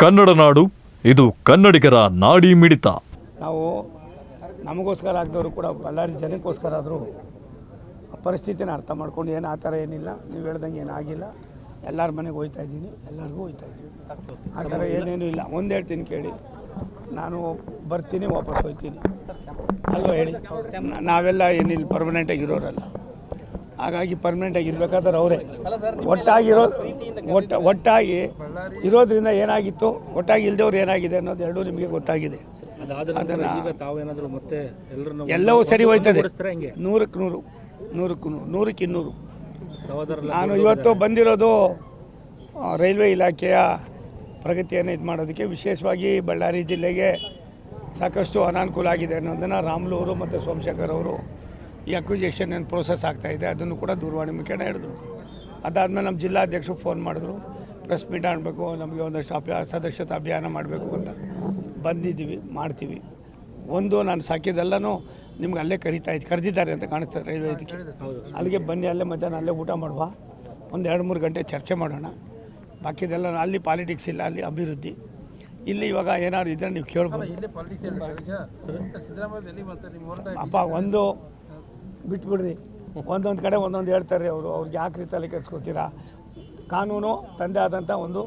ಕನ್ನಡ ನಾಡು, ಇದು ಕನ್ನಡಿಗರ ನಾಡಿ ಮಿಡಿತ. ನಾವು ನಮಗೋಸ್ಕರ ಆಗ್ದವರು ಕೂಡ ಬಳ್ಳಾರಿ ಜನಕ್ಕೋಸ್ಕರ ಆದರೂ ಪರಿಸ್ಥಿತಿನ ಅರ್ಥ ಮಾಡ್ಕೊಂಡು ಏನು ಆ ಥರ ಏನಿಲ್ಲ, ನೀವು ಹೇಳ್ದಂಗೆ ಆಗಿಲ್ಲ. ಎಲ್ಲರ ಮನೆಗೆ ಹೋಯ್ತಾ ಇದ್ದೀನಿ, ಎಲ್ಲರಿಗೂ ಹೋಯ್ತಾ ಇದ್ದೀನಿ. ಆ ಥರ ಏನೇನು ಇಲ್ಲ. ಒಂದು ಹೇಳ್ತೀನಿ ಕೇಳಿ. ನಾನು ಬರ್ತೀನಿ ವಾಪಸ್ ಹೋಗ್ತೀನಿ ಅಲ್ವಾ ಹೇಳಿ? ನಾವೆಲ್ಲ ಏನಿಲ್ಲ ಪರ್ಮನೆಂಟಾಗಿ ಇರೋರಲ್ಲ. ಹಾಗಾಗಿ ಪರ್ಮನೆಂಟ್ ಆಗಿರ್ಬೇಕಾದ್ರೆ ಅವರೇ. ಒಟ್ಟಾಗಿರೋ ಒಟ್ಟ ಒಟ್ಟಾಗಿ ಇರೋದ್ರಿಂದ ಏನಾಗಿತ್ತು ಒಟ್ಟಾಗಿ ಇಲ್ದವ್ರು ಏನಾಗಿದೆ ಅನ್ನೋದು ಎರಡೂ ನಿಮಗೆ ಗೊತ್ತಾಗಿದೆ. ಅದನ್ನು ಎಲ್ಲವೂ ಸರಿ ಹೋಯ್ತದೆ? ನೂರಕ್ಕೆ ನೂರು ನೂರಕ್ಕೆ ನೂರು ನೂರಕ್ಕೆ ಇನ್ನೂರು. ನಾನು ಇವತ್ತು ಬಂದಿರೋದು ರೈಲ್ವೆ ಇಲಾಖೆಯ ಪ್ರಗತಿಯನ್ನು ಇದು ಮಾಡೋದಕ್ಕೆ ವಿಶೇಷವಾಗಿ ಬಳ್ಳಾರಿ ಜಿಲ್ಲೆಗೆ ಸಾಕಷ್ಟು ಅನಾನುಕೂಲ ಆಗಿದೆ ಅನ್ನೋದನ್ನು ರಾಮ್ಲು ಅವರು ಮತ್ತು ಸೋಮಶೇಖರ್ ಅವರು ಈ ಅಕ್ವಿಜೇಷನ್ ಏನು ಪ್ರೋಸೆಸ್ ಇದೆ ಅದನ್ನು ಕೂಡ ದೂರವಾಣಿ ಮುಖೇನ ಹೇಳಿದ್ರು. ಅದಾದಮೇಲೆ ನಮ್ಮ ಜಿಲ್ಲಾಧ್ಯಕ್ಷರು ಫೋನ್ ಮಾಡಿದ್ರು. ಪ್ರೆಸ್ ಮೀಟ್ ಆಡಬೇಕು ನಮಗೆ ಒಂದಷ್ಟು ಅಭ್ಯಾ ಸದಸ್ಯತಾ ಅಭಿಯಾನ ಮಾಡಬೇಕು ಅಂತ ಬಂದಿದ್ದೀವಿ ಮಾಡ್ತೀವಿ. ಒಂದು ನಾನು ಸಾಕಿದ್ದೆಲ್ಲನೂ ನಿಮ್ಗೆ ಅಲ್ಲೇ ಕರಿತಾ ಇದ್ದು ಕರೆದಿದ್ದಾರೆ ಅಂತ ಕಾಣಿಸ್ತದೆ ರೈಲ್ವೆ ಇದಕ್ಕೆ. ಅಲ್ಲಿಗೆ ಬನ್ನಿ ಅಲ್ಲೇ ಮಧ್ಯಾಹ್ನ ಅಲ್ಲೇ ಊಟ ಮಾಡುವ. ಒಂದು ಎರಡು ಮೂರು ಗಂಟೆ ಚರ್ಚೆ ಮಾಡೋಣ. ಬಾಕಿದೆಲ್ಲ ಅಲ್ಲಿ ಪಾಲಿಟಿಕ್ಸ್ ಇಲ್ಲ ಅಲ್ಲಿ ಅಭಿವೃದ್ಧಿ. ಇಲ್ಲಿ ಇವಾಗ ಏನಾದ್ರು ಇದ್ರೆ ನೀವು ಕೇಳ್ಬೋದು. ಅಪ್ಪ ಒಂದು ಬಿಟ್ಬಿಡ್ರಿ. ಒಂದೊಂದು ಕಡೆ ಒಂದೊಂದು ಹೇಳ್ತಾರೆ ಅವರು. ಅವ್ರಿಗೆ ಯಾಕೆ ರೀತಲ್ಲಿ ಕೆಡಿಸ್ಕೊತೀರಾ? ಕಾನೂನು ತಂದೆ ಆದಂಥ ಒಂದು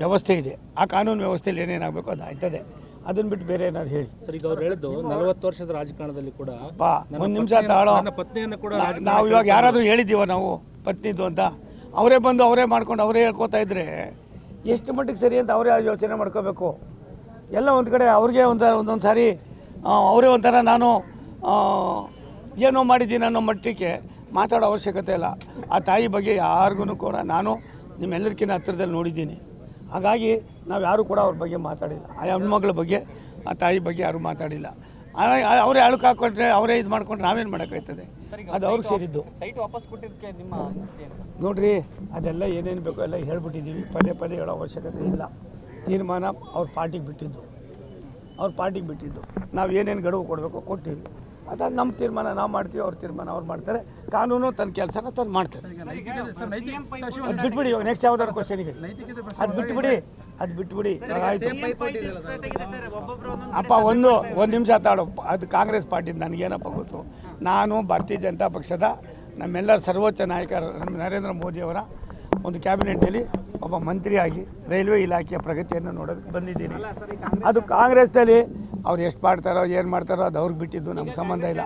ವ್ಯವಸ್ಥೆ ಇದೆ. ಆ ಕಾನೂನು ವ್ಯವಸ್ಥೆಯಲ್ಲಿ ಏನೇನಾಗಬೇಕು ಅದು ಆಯ್ತದೆ. ಅದನ್ನ ಬಿಟ್ಟು ಬೇರೆ ಏನಾದ್ರು ಹೇಳಿ. ಸರ್ ಈಗ ಅವ್ರು ಹೇಳಿದ್ದು ನಲವತ್ತು ವರ್ಷದ ರಾಜಕಾರಣದಲ್ಲಿ ಕೂಡ ಅಪ್ಪ ಒಂದು ನಿಮಿಷ ತಾಳೋ. ಪತ್ನಿಯನ್ನು ಕೂಡ ನಾವು ಇವಾಗ ಯಾರಾದರೂ ಹೇಳಿದ್ದೀವ ನಾವು ಪತ್ನಿದ್ದು ಅಂತ? ಅವರೇ ಬಂದು ಅವರೇ ಮಾಡ್ಕೊಂಡು ಅವರೇ ಹೇಳ್ಕೊತಾ ಇದ್ರೆ ಎಷ್ಟು ಮಟ್ಟಿಗೆ ಸರಿ ಅಂತ ಅವರೇ ಯೋಚನೆ ಮಾಡ್ಕೋಬೇಕು? ಎಲ್ಲ ಒಂದು ಕಡೆ ಅವ್ರಿಗೆ ಒಂಥರ ಒಂದೊಂದು ಸಾರಿ ಅವರೇ ಒಂಥರ ನಾನು ಏನೋ ಮಾಡಿದ್ದೀನಿ ಅನ್ನೋ ಮಟ್ಟಕ್ಕೆ ಮಾತಾಡೋ ಅವಶ್ಯಕತೆ ಇಲ್ಲ. ಆ ತಾಯಿ ಬಗ್ಗೆ ಯಾರಿಗೂ ಕೂಡ ನಾನು ನಿಮ್ಮೆಲ್ಲರಿಗಿಂತ ಹತ್ತಿರದಲ್ಲಿ ನೋಡಿದ್ದೀನಿ. ಹಾಗಾಗಿ ನಾವು ಯಾರೂ ಕೂಡ ಅವ್ರ ಬಗ್ಗೆ ಮಾತಾಡಿಲ್ಲ. ಆ ಹೆಣ್ಮಗಳ ಬಗ್ಗೆ ಆ ತಾಯಿ ಬಗ್ಗೆ ಯಾರೂ ಮಾತಾಡಿಲ್ಲ. ಅವರೇ ಅಳುಕು ಹಾಕೊಂಡ್ರೆ ಅವರೇ ಇದು ಮಾಡ್ಕೊಂಡ್ರೆ ನಾವೇನು ಮಾಡೋಕ್ಕಾಯ್ತದೆ? ಅದು ಅವ್ರಿಗೆ ಸೇರಿದ್ದು? ನೋಡ್ರಿ ಅದೆಲ್ಲ ಏನೇನು ಬೇಕೋ ಎಲ್ಲ ಹೇಳ್ಬಿಟ್ಟಿದ್ದೀವಿ ಪದೇ ಪದೇ ಹೇಳೋ ಅವಶ್ಯಕತೆ ಇಲ್ಲ. ತೀರ್ಮಾನ ಅವ್ರ ಪಾರ್ಟಿಗೆ ಬಿಟ್ಟಿದ್ದು. ಅವ್ರ ಪಾರ್ಟಿಗೆ ಬಿಟ್ಟಿದ್ದು. ನಾವು ಏನೇನು ಗಡುವು ಕೊಡಬೇಕು ಕೊಟ್ಟಿವಿ. ಅದಾದ ನಮ್ಮ ತೀರ್ಮಾನ ನಾವು ಮಾಡ್ತೀವಿ ಅವ್ರ ತೀರ್ಮಾನ ಅವ್ರು ಮಾಡ್ತಾರೆ. ಕಾನೂನು ತನ್ನ ಕೆಲಸನ ತಂದು ಮಾಡ್ತಾರೆ. ಅದು ಬಿಟ್ಬಿಡಿ ಇವಾಗ ನೆಕ್ಸ್ಟ್ ಯಾವ್ದಾದ್ರು ಇದೆ ಅದು ಬಿಟ್ಬಿಡಿ ಅದು ಬಿಟ್ಬಿಡಿ. ಆಯಿತು. ಅಪ್ಪ ಒಂದು ಒಂದು ನಿಮಿಷ ತಾಳು. ಅದು ಕಾಂಗ್ರೆಸ್ ಪಾರ್ಟಿ ನನಗೇನಪ್ಪ ಗೊತ್ತು? ನಾನು ಭಾರತೀಯ ಜನತಾ ಪಕ್ಷದ ನಮ್ಮೆಲ್ಲರ ಸರ್ವೋಚ್ಚ ನಾಯಕ ನಮ್ಮ ನರೇಂದ್ರ ಮೋದಿಯವರ ಒಂದು ಕ್ಯಾಬಿನೆಟ್ಟಲ್ಲಿ ಒಬ್ಬ ಮಂತ್ರಿಯಾಗಿ ರೈಲ್ವೆ ಇಲಾಖೆಯ ಪ್ರಗತಿಯನ್ನು ನೋಡೋದಕ್ಕೆ ಬಂದಿದ್ದೀನಿ. ಅದು ಕಾಂಗ್ರೆಸ್ನಲ್ಲಿ ಅವ್ರು ಎಷ್ಟು ಮಾಡ್ತಾರೋ ಏನು ಮಾಡ್ತಾರೋ ಅದು ಅವ್ರಿಗೆ ಬಿಟ್ಟಿದ್ದು ನಮ್ಗೆ ಸಂಬಂಧ ಇಲ್ಲ.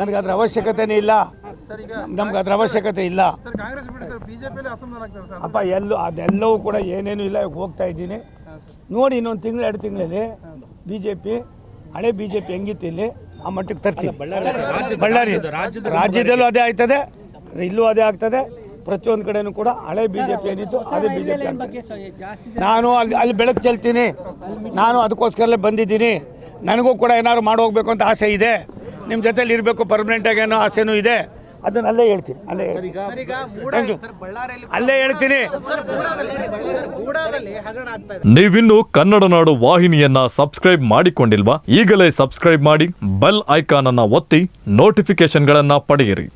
ನನಗೆ ಅದ್ರ ಅವಶ್ಯಕತೆನೇ ಇಲ್ಲ. ನಮ್ಗೆ ಅದ್ರ ಅವಶ್ಯಕತೆ ಇಲ್ಲ. ಅಪ್ಪ ಎಲ್ಲೂ ಅದೆಲ್ಲವೂ ಕೂಡ ಏನೇನು ಇಲ್ಲ ಇವಾಗ ಹೋಗ್ತಾ ಇದ್ದೀನಿ. ನೋಡಿ ಇನ್ನೊಂದು ತಿಂಗಳು ಎರಡು ತಿಂಗಳಲ್ಲಿ ಬಿ ಜೆ ಪಿ ಹಳೆ ಬಿ ಜೆ ಪಿ ಹೆಂಗಿತ್ತು ಇಲ್ಲಿ? ಆ ಮಟ್ಟಕ್ಕೆ ತರ್ತೀವಿ. ಬಳ್ಳಾರಿ ರಾಜ್ಯದಲ್ಲೂ ಅದೇ ಆಯ್ತದೆ ಇಲ್ಲೂ ಅದೇ ಆಗ್ತದೆ. ಪ್ರತಿಯೊಂದು ಕಡೆನೂ ಕೂಡ ಹಳೆ ಬಿ ಜೆ ಪಿ ಏನಿತ್ತು ಅದೇ ಬಿ ಜೆ ಪಿ ನಾನು ಅಲ್ಲಿ ಅಲ್ಲಿ ಬೆಳಕು ಚೆಲ್ತೀನಿ. ನಾನು ಅದಕ್ಕೋಸ್ಕರಲ್ಲೇ ಬಂದಿದ್ದೀನಿ. ನನಗೂ ಕೂಡ ಏನಾದ್ರು ಮಾಡಿ ಹೋಗ್ಬೇಕು ಅಂತ ಆಸೆ ಇದೆ. ನಿಮ್ಮ ಜೊತೆಲಿ ಇರಬೇಕು ಪರ್ಮನೆಂಟಾಗಿ ಏನೋ ಆಸೆನೂ ಇದೆ. ಅದನ್ನ ಅಲ್ಲೇ ಹೇಳ್ತೀನಿ ಅಲ್ಲೇ. ಅಲ್ಲೇ ಹೇಳ್ತೀನಿ. ನೀವಿನ್ನು ಕನ್ನಡ ನಾಡು ವಾಹಿನಿಯನ್ನ ಸಬ್ಸ್ಕ್ರೈಬ್ ಮಾಡಿಕೊಂಡಿಲ್ವಾ? ಈಗಲೇ ಸಬ್ಸ್ಕ್ರೈಬ್ ಮಾಡಿ ಬೆಲ್ ಐಕಾನ್ ಅನ್ನ ಒತ್ತಿ ನೋಟಿಫಿಕೇಶನ್ಗಳನ್ನ ಪಡೆಯಿರಿ.